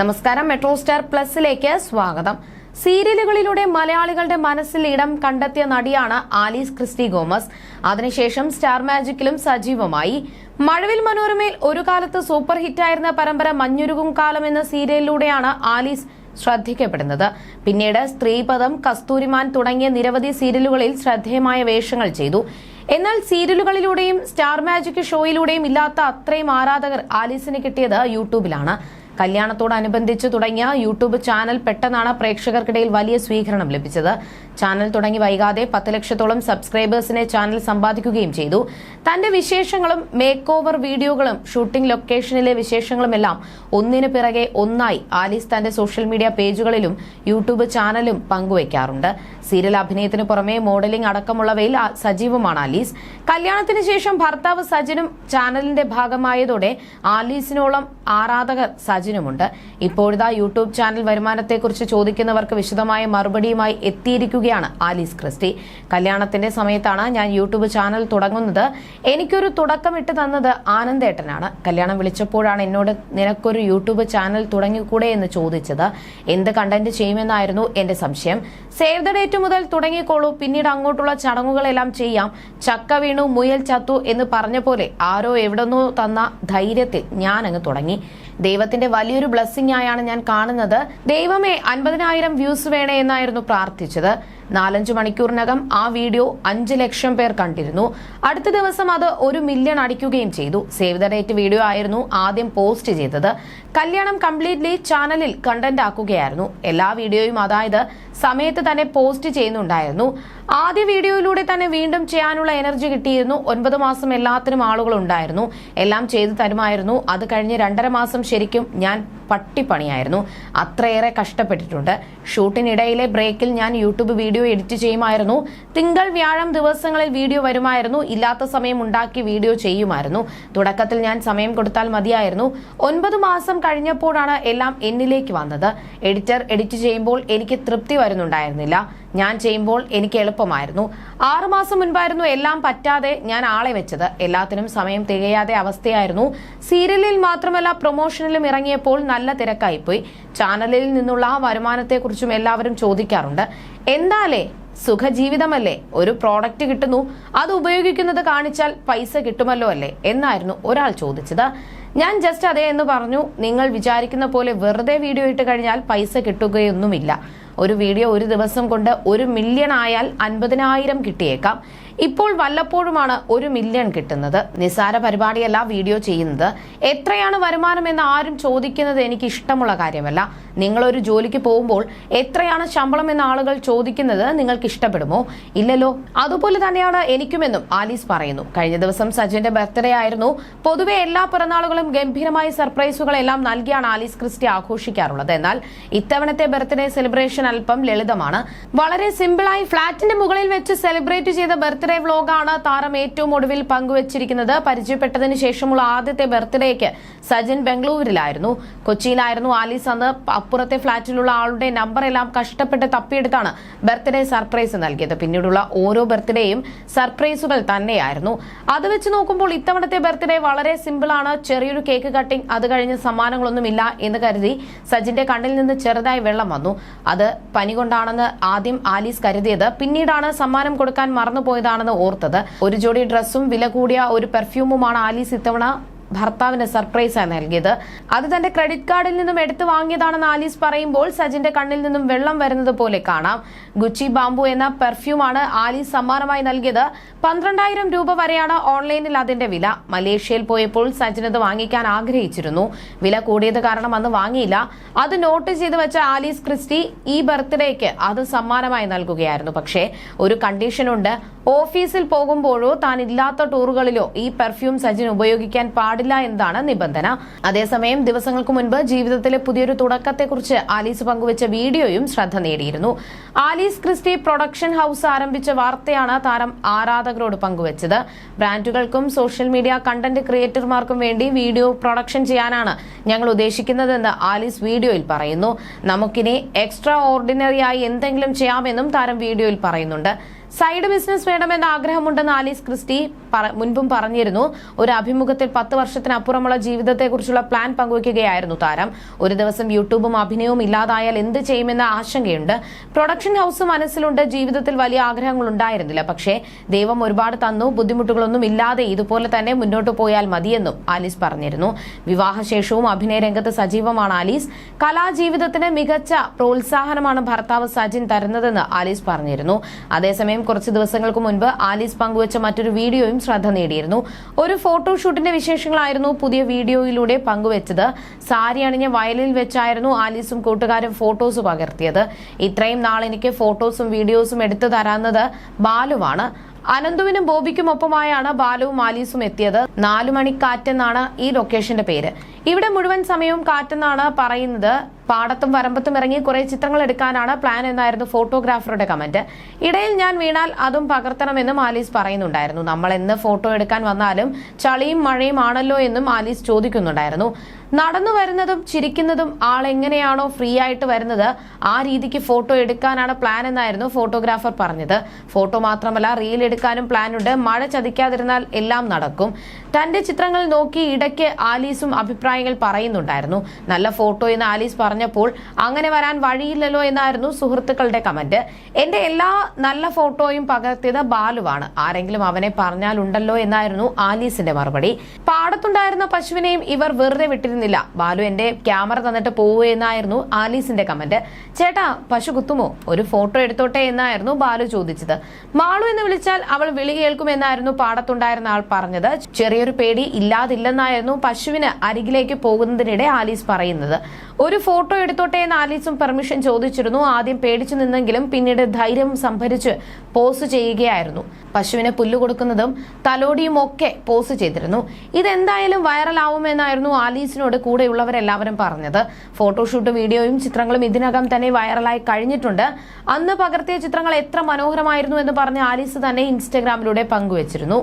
നമസ്കാരം. Metro star പ്ലസിലേക്ക് സ്വാഗതം. സീരിയലുകളിലൂടെ മലയാളികളുടെ മനസ്സിൽ ഇടം കണ്ടെത്തിയ നടിയാണ് ആലീസ് ക്രിസ്റ്റി ഗോമസ്. അതിനുശേഷം സ്റ്റാർ മാജിക്കിലും സജീവമായി. മഴവിൽ മനോരമയിൽ ഒരു കാലത്ത് സൂപ്പർ ഹിറ്റായിരുന്ന പരമ്പര മഞ്ഞുരുകും കാലം എന്ന സീരിയലിലൂടെയാണ് ആലീസ് ശ്രദ്ധിക്കപ്പെടുന്നത്. പിന്നീട് സ്ത്രീപദം കസ്തൂരിമാൻ തുടങ്ങിയ നിരവധി സീരിയലുകളിൽ ശ്രദ്ധേയമായ വേഷങ്ങൾ ചെയ്തു. എന്നാൽ സീരിയലുകളിലൂടെയും സ്റ്റാർ മാജിക് ഷോയിലൂടെയും ഇല്ലാത്ത അത്രയും ആരാധകർ ആലീസിന് കിട്ടിയത് യൂട്യൂബിലാണ്. കല്യാണത്തോടനുബന്ധിച്ച് തുടങ്ങിയ യൂട്യൂബ് ചാനൽ പെട്ടെന്നാണ് പ്രേക്ഷകർക്കിടയിൽ വലിയ സ്വീകരണം ലഭിച്ചത്. ചാനൽ തുടങ്ങി വൈകാതെ പത്ത് ലക്ഷത്തോളം സബ്സ്ക്രൈബേഴ്സിനെ ചാനൽ സമ്പാദിക്കുകയും ചെയ്തു. തന്റെ വിശേഷങ്ങളും മേക്ക് ഓവർ വീഡിയോകളും ഷൂട്ടിംഗ് ലൊക്കേഷനിലെ വിശേഷങ്ങളുമെല്ലാം ഒന്നിനു പിറകെ ഒന്നായി ആലീസ് തന്റെ സോഷ്യൽ മീഡിയ പേജുകളിലും യൂട്യൂബ് ചാനലും പങ്കുവയ്ക്കാറുണ്ട്. സീരിയൽ അഭിനയത്തിന് പുറമെ മോഡലിംഗ് അടക്കമുള്ളവയിൽ സജീവമാണ് ആലീസ്. കല്യാണത്തിന് ശേഷം ഭർത്താവ് സജിനും ചാനലിന്റെ ഭാഗമായതോടെ ആലീസിനോളം ആരാധകർ സജിനുമുണ്ട്. ഇപ്പോഴത്തെ യൂട്യൂബ് ചാനൽ വരുമാനത്തെക്കുറിച്ച് ചോദിക്കുന്നവർക്ക് വിശദമായ മറുപടിയുമായി എത്തിയിരിക്കുകയാണ് ആലീസ് ക്രിസ്റ്റി. കല്യാണത്തിന്റെ സമയത്താണ് ഞാൻ യൂട്യൂബ് ചാനൽ തുടങ്ങുന്നത്. എനിക്കൊരു തുടക്കമിട്ട് തന്നത് ആനന്ദേട്ടനാണ് കല്യാണം വിളിച്ചപ്പോഴാണ് എന്നോട് നിനക്കൊരു യൂട്യൂബ് ചാനൽ തുടങ്ങിക്കൂടെ? എന്ന് ചോദിച്ചത്. എന്ത് കണ്ടന്റ് ചെയ്യുമെന്നായിരുന്നു എന്റെ സംശയം. സേവ് ദ ഡേറ്റ് മുതൽ തുടങ്ങിക്കോളൂ. പിന്നീട് അങ്ങോട്ടുള്ള ചടങ്ങുകളെല്ലാം ചെയ്യാം. ചക്ക വീണു മുയൽ ചത്തു എന്ന് പറഞ്ഞ പോലെ ആരോ എവിടെന്നോ തന്ന ധൈര്യത്തിൽ ഞാൻ അങ്ങ് തുടങ്ങി. ദൈവത്തിന്റെ വലിയൊരു ബ്ലെസ്സിംഗ് ആയാണ് ഞാൻ കാണുന്നത്. ദൈവമേ അൻപതിനായിരം വ്യൂസ് വേണേ എന്നായിരുന്നു പ്രാർത്ഥിച്ചത്. നാലഞ്ചു മണിക്കൂറിനകം ആ വീഡിയോ അഞ്ച് ലക്ഷം പേർ കണ്ടിരുന്നു. അടുത്ത ദിവസം അത് ഒരു മില്യൺ അടിക്കുകയും ചെയ്തു. സേവ് ദ ഡേറ്റ് വീഡിയോ ആയിരുന്നു ആദ്യം പോസ്റ്റ് ചെയ്തത്. കല്യാണം കംപ്ലീറ്റ്ലി ചാനലിൽ കണ്ടന്റ് ആക്കുകയായിരുന്നു. എല്ലാ വീഡിയോയും അതായത് സമയത്ത് തന്നെ പോസ്റ്റ് ചെയ്യുന്നുണ്ടായിരുന്നു. ആദ്യ വീഡിയോയിലൂടെ തന്നെ വീണ്ടും ചെയ്യാനുള്ള എനർജി കിട്ടിയിരുന്നു. ഒൻപത് മാസം എല്ലാത്തിനും ആളുകൾ ഉണ്ടായിരുന്നു എല്ലാം ചെയ്തു തരുമായിരുന്നു. അത് കഴിഞ്ഞ് രണ്ടര മാസം ശരിക്കും ഞാൻ പട്ടിപ്പണിയായിരുന്നു. അത്രയേറെ കഷ്ടപ്പെട്ടിട്ടുണ്ട്. ഷൂട്ടിനിടയിലെ ബ്രേക്കിൽ ഞാൻ യൂട്യൂബ് വീഡിയോ എഡിറ്റ് ചെയ്യുമായിരുന്നു. തിങ്കൾ വ്യാഴം ദിവസങ്ങളിൽ വീഡിയോ വരുമായിരുന്നു. ഇല്ലാത്ത സമയം ഉണ്ടാക്കി വീഡിയോ ചെയ്യുമായിരുന്നു. തുടക്കത്തിൽ ഞാൻ സമയം കൊടുത്താൽ മതിയായിരുന്നു. ഒൻപത് മാസം കഴിഞ്ഞപ്പോഴാണ് എല്ലാം എന്നിലേക്ക് വന്നത്. എഡിറ്റർ എഡിറ്റ് ചെയ്യുമ്പോൾ എനിക്ക് തൃപ്തി വരുന്നുണ്ടായിരുന്നില്ല. ഞാൻ ചെയ്യുമ്പോൾ എനിക്ക് എളുപ്പമായിരുന്നു. ആറുമാസം മുൻപായിരുന്നു എല്ലാം പറ്റാതെ ഞാൻ ആളെ വെച്ചത്. എല്ലാത്തിനും സമയം തികയാതെ അവസ്ഥയായിരുന്നു. സീരിയലിൽ മാത്രമല്ല പ്രൊമോഷനിലും ഇറങ്ങിയപ്പോൾ നല്ല തിരക്കായിപ്പോയി. ചാനലിൽ നിന്നുള്ള ആ വരുമാനത്തെക്കുറിച്ചും എല്ലാവരും ചോദിക്കാറുണ്ട്. എന്താലേ? സുഖജീവിതമല്ലേ? ഒരു പ്രോഡക്റ്റ് കിട്ടുന്നു. അത് ഉപയോഗിക്കുന്നത് കാണിച്ചാൽ പൈസ കിട്ടുമല്ലോ അല്ലേ? എന്നായിരുന്നു ഒരാൾ ചോദിച്ചത്. ഞാൻ ജസ്റ്റ് അതേ എന്ന് പറഞ്ഞു. നിങ്ങൾ വിചാരിക്കുന്ന പോലെ വെറുതെ വീഡിയോ ഇട്ട് കഴിഞ്ഞാൽ പൈസ കിട്ടുകയൊന്നുമില്ല. ഒരു വീഡിയോ ഒരു ദിവസം കൊണ്ട് ഒരു മില്യൺ ആയാൽ അൻപതിനായിരം കിട്ടിയേക്കാം. ഇപ്പോൾ വല്ലപ്പോഴുമാണ് ഒരു മില്യൺ കിട്ടുന്നത്. നിസ്സാര പരിപാടിയല്ല വീഡിയോ ചെയ്യുന്നത്. എത്രയാണ് വരുമാനം എന്ന് ആരും ചോദിക്കുന്നത് എനിക്ക് ഇഷ്ടമുള്ള കാര്യമല്ല. നിങ്ങളൊരു ജോലിക്ക് പോകുമ്പോൾ എത്രയാണ് ശമ്പളം എന്ന് ആളുകൾ ചോദിക്കുന്നത് നിങ്ങൾക്ക് ഇഷ്ടപ്പെടുമോ ഇല്ലല്ലോ. അതുപോലെ തന്നെയാണ് എനിക്കുമെന്നും ആലീസ് പറയുന്നു. കഴിഞ്ഞ ദിവസം സജിന്റെ ബർത്ത്ഡേ ആയിരുന്നു. പൊതുവെ എല്ലാ പിറന്നാളുകളും ഗംഭീരമായ സർപ്രൈസുകളെല്ലാം നൽകിയാണ് ആലീസ് ക്രിസ്റ്റി ആഘോഷിക്കാറുള്ളത്. എന്നാൽ ഇത്തവണത്തെ ബർത്ത്ഡേ സെലിബ്രേഷൻ അല്പം ലളിതമാണ്. വളരെ സിമ്പിളായി ഫ്ളാറ്റിന്റെ മുകളിൽ വെച്ച് സെലിബ്രേറ്റ് ചെയ്ത ബർത്ത്ഡേ വ്ലോഗാണ് താരം ഏറ്റവും ഒടുവിൽ പങ്കുവച്ചിരിക്കുന്നത്. പരിചയപ്പെട്ടതിന് ശേഷമുള്ള ആദ്യത്തെ ബർത്ത്ഡേക്ക് സജിൻ ബംഗളൂരിലായിരുന്നു. കൊച്ചിയിലായിരുന്നു ആലീസ് അന്ന്. അപ്പുറത്തെ ഫ്ളാറ്റിലുള്ള ആളുടെ നമ്പർ എല്ലാം കഷ്ടപ്പെട്ട് തപ്പിയെടുത്താണ് ബർത്ത്ഡേ സർപ്രൈസ് നൽകിയത്. പിന്നീടുള്ള ഓരോ ബർത്ത്ഡേയും സർപ്രൈസുകൾ തന്നെയായിരുന്നു. അത് വെച്ച് നോക്കുമ്പോൾ ഇത്തവണത്തെ ബർത്ത്ഡേ വളരെ സിമ്പിളാണ് ചെറിയൊരു കേക്ക് കട്ടിംഗ് അത് കഴിഞ്ഞ് സമ്മാനങ്ങളൊന്നുമില്ല എന്ന് കരുതി സജിന്റെ കണ്ണിൽ നിന്ന് ചെറുതായി വെള്ളം വന്നു. അത് പനി കൊണ്ടാണെന്ന് ആദ്യം ആലീസ് കരുതിയത്. പിന്നീടാണ് സമ്മാനം കൊടുക്കാൻ മറന്നുപോയതാണെന്ന് ഓർത്തത്. ഒരു ജോഡി ഡ്രസ്സും വില കൂടിയ ഒരു പെർഫ്യൂമുമാണ് ആലീസ് ഇത്തവണ ഭർത്താവിന് സർപ്രൈസായി നൽകിയത്. അത് തന്റെ ക്രെഡിറ്റ് കാർഡിൽ നിന്നും എടുത്തു വാങ്ങിയതാണെന്ന് ആലീസ് പറയുമ്പോൾ സജിന്റെ കണ്ണിൽ നിന്നും വെള്ളം വരുന്നത് പോലെ കാണാം. ഗുച്ചി ബാംബു എന്ന പെർഫ്യൂമാണ് ആലീസ് സമ്മാനമായി നൽകിയത്. പന്ത്രണ്ടായിരം രൂപ വരെയാണ് ഓൺലൈനിൽ അതിന്റെ വില. മലേഷ്യയിൽ പോയപ്പോൾ സജിൻ അത് വാങ്ങിക്കാൻ ആഗ്രഹിച്ചിരുന്നു. വില കൂടിയത് കാരണം അന്ന് വാങ്ങിയില്ല. അത് നോട്ട് ചെയ്ത് വെച്ച ആലീസ് ക്രിസ്റ്റി ഈ ബർത്ത്ഡേക്ക് അത് സമ്മാനമായി നൽകുകയായിരുന്നു. പക്ഷേ ഒരു കണ്ടീഷനുണ്ട്. ഓഫീസിൽ പോകുമ്പോഴോ താൻ ഇല്ലാത്ത ടൂറുകളിലോ ഈ പെർഫ്യൂം സജിൻ ഉപയോഗിക്കാൻ പാടില്ല എന്നതാണ് നിബന്ധന. അതേസമയം ദിവസങ്ങൾക്ക് മുൻപ് ജീവിതത്തിലെ പുതിയൊരു തുടക്കത്തെക്കുറിച്ച് ആലീസ് പങ്കുവച്ച വീഡിയോയും ശ്രദ്ധ നേടിയിരുന്നു. ആലീസ് ക്രിസ്റ്റി പ്രൊഡക്ഷൻ ഹൌസ് ആരംഭിച്ച വാർത്തയാണ് താരം ആരാധകരോട് പങ്കുവച്ചത്. ബ്രാൻഡുകൾക്കും സോഷ്യൽ മീഡിയ കണ്ടന്റ് ക്രിയേറ്റർമാർക്കും വേണ്ടി വീഡിയോ പ്രൊഡക്ഷൻ ചെയ്യാനാണ് ഞങ്ങൾ ഉദ്ദേശിക്കുന്നതെന്ന് ആലീസ് വീഡിയോയിൽ പറയുന്നു. നമുക്കിനി എക്സ്ട്രാ ഓർഡിനറി ആയി എന്തെങ്കിലും ചെയ്യാമെന്നും താരം വീഡിയോയിൽ പറയുന്നുണ്ട്. സൈഡ് ബിസിനസ് വേണമെന്ന ആഗ്രഹമുണ്ടെന്ന് ആലീസ് ക്രിസ്റ്റി മുൻപും പറഞ്ഞിരുന്നു. ഒരു അഭിമുഖത്തിൽ പത്ത് വർഷത്തിനപ്പുറമുള്ള ജീവിതത്തെക്കുറിച്ചുള്ള പ്ലാൻ പങ്കുവയ്ക്കുകയായിരുന്നു താരം. ഒരു ദിവസം യൂട്യൂബും അഭിനയവും ഇല്ലാതായാൽ എന്ത് ചെയ്യുമെന്ന ആശങ്കയുണ്ട്. പ്രൊഡക്ഷൻ ഹൗസ് മനസ്സിലുണ്ട്. ജീവിതത്തിൽ വലിയ ആഗ്രഹങ്ങൾ ഉണ്ടായിരുന്നില്ല പക്ഷേ ദൈവം ഒരുപാട് തന്നു. ബുദ്ധിമുട്ടുകളൊന്നും ഇല്ലാതെ ഇതുപോലെ തന്നെ മുന്നോട്ട് പോയാൽ മതിയെന്നും ആലീസ് പറഞ്ഞിരുന്നു. വിവാഹശേഷവും അഭിനയ രംഗത്ത് സജീവമാണ് ആലീസ്. കലാജീവിതത്തിന് മികച്ച പ്രോത്സാഹനമാണ് ഭർത്താവ് സജിൻ തരുന്നതെന്ന് ആലീസ് പറഞ്ഞിരുന്നു. അതേസമയം കുറച്ച് ദിവസങ്ങൾക്ക് മുൻപ് ആലീസ് പങ്കുവച്ച മറ്റൊരു വീഡിയോയും ശ്രദ്ധ നേടിയിരുന്നു. ഒരു ഫോട്ടോഷൂട്ടിന്റെ വിശേഷങ്ങളായിരുന്നു പുതിയ വീഡിയോയിലൂടെ പങ്കുവച്ചത്. സാരി അണിഞ്ഞ വയലിൽ വെച്ചായിരുന്നു ആലീസും കൂട്ടുകാരും ഫോട്ടോസ് പകർത്തിയത്. ഇത്രയും നാൾ എനിക്ക് ഫോട്ടോസും വീഡിയോസും എടുത്തു തരാന്നത് ബാലുവാണ്. അനന്തുവിനും ബോബിക്കും ഒപ്പമായാണ് ബാലുവും ആലീസും എത്തിയത്. നാലു മണി കാറ്റെന്നാണ് ഈ ലൊക്കേഷന്റെ പേര്. ഇവിടെ മുഴുവൻ സമയവും കാറ്റെന്നാണ് പറയുന്നത്. പാടത്തും വരമ്പത്തും ഇറങ്ങി കുറെ ചിത്രങ്ങൾ എടുക്കാനാണ് പ്ലാൻ എന്നായിരുന്നു ഫോട്ടോഗ്രാഫറുടെ കമന്റ്. ഇടയിൽ ഞാൻ വീണാൽ അതും പകർത്തണമെന്നും ആലീസ് പറയുന്നുണ്ടായിരുന്നു. നമ്മൾ എന്ന് ഫോട്ടോ എടുക്കാൻ വന്നാലും ചളിയും മഴയും ആണല്ലോ എന്നും ആലീസ് ചോദിക്കുന്നുണ്ടായിരുന്നു. നടന്നു വരുന്നതും ചിരിക്കുന്നതും ആൾ എങ്ങനെയാണോ ഫ്രീ ആയിട്ട് വരുന്നത്? ആ രീതിക്ക് ഫോട്ടോ എടുക്കാനാണ് പ്ലാൻ എന്നായിരുന്നു ഫോട്ടോഗ്രാഫർ പറഞ്ഞത്. ഫോട്ടോ മാത്രമല്ല റീൽ എടുക്കാനും പ്ലാനുണ്ട് മഴ ചതിക്കാതിരുന്നാൽ എല്ലാം നടക്കും. തന്റെ ചിത്രങ്ങൾ നോക്കി ഇടയ്ക്ക് ആലീസും അഭിപ്രായങ്ങൾ പറയുന്നുണ്ടായിരുന്നു. നല്ല ഫോട്ടോ എന്ന് ആലീസ് പറഞ്ഞപ്പോൾ അങ്ങനെ വരാൻ വഴിയില്ലല്ലോ എന്നായിരുന്നു സുഹൃത്തുക്കളുടെ കമന്റ് എന്റെ എല്ലാ നല്ല ഫോട്ടോയും പകർത്തിയത് ബാലുവാണ്. ആരെങ്കിലും അവനെ പറഞ്ഞാലുണ്ടല്ലോ എന്നായിരുന്നു ആലീസിന്റെ മറുപടി. പാടത്തുണ്ടായിരുന്ന പശുവിനെയും ഇവർ വെറുതെ വിട്ടിരുന്നില്ല ബാലു എന്റെ ക്യാമറ തന്നിട്ട് പോവൂ എന്നായിരുന്നു ആലീസിന്റെ കമന്റ് ചേട്ടാ പശു കുത്തുമോ? ഒരു ഫോട്ടോ എടുത്തോട്ടെ എന്നായിരുന്നു ബാലു ചോദിച്ചത്. മാളു എന്ന് വിളിച്ചാൽ അവൾ വിളി കേൾക്കുമെന്നായിരുന്നു പാടത്തുണ്ടായിരുന്ന ആൾ പറഞ്ഞത്. ചെറിയൊരു പേടി ഇല്ലാതില്ലെന്നായിരുന്നു പശുവിന് അരികിലേക്ക് പോകുന്നതിനിടെ ആലീസ് പറയുന്നത്. ഒരു ഫോട്ടോ എടുത്തോട്ടെ എന്ന് ആലീസും പെർമിഷൻ ചോദിച്ചിരുന്നു. ആദ്യം പേടിച്ചു നിന്നെങ്കിലും പിന്നീട് ധൈര്യം സംഭരിച്ച് പോസ് ചെയ്യുകയായിരുന്നു. പശുവിനെ പുല്ല് കൊടുക്കുന്നതും തലോടിയും ഒക്കെ പോസ് ചെയ്തിരുന്നു. ഇതെന്തായാലും വൈറലാവുമെന്നായിരുന്നു ആലീസിനോട് കൂടെയുള്ളവരെല്ലാവരും പറഞ്ഞത്. ഫോട്ടോഷൂട്ട് വീഡിയോയും ചിത്രങ്ങളും ഇതിനകം തന്നെ വൈറലായി കഴിഞ്ഞിട്ടുണ്ട്. അന്ന് പകർത്തിയ ചിത്രങ്ങൾ എത്ര മനോഹരമായിരുന്നു എന്ന് പറഞ്ഞ് ആലീസ് തന്നെ ഇൻസ്റ്റഗ്രാമിലൂടെ പങ്കുവച്ചിരുന്നു.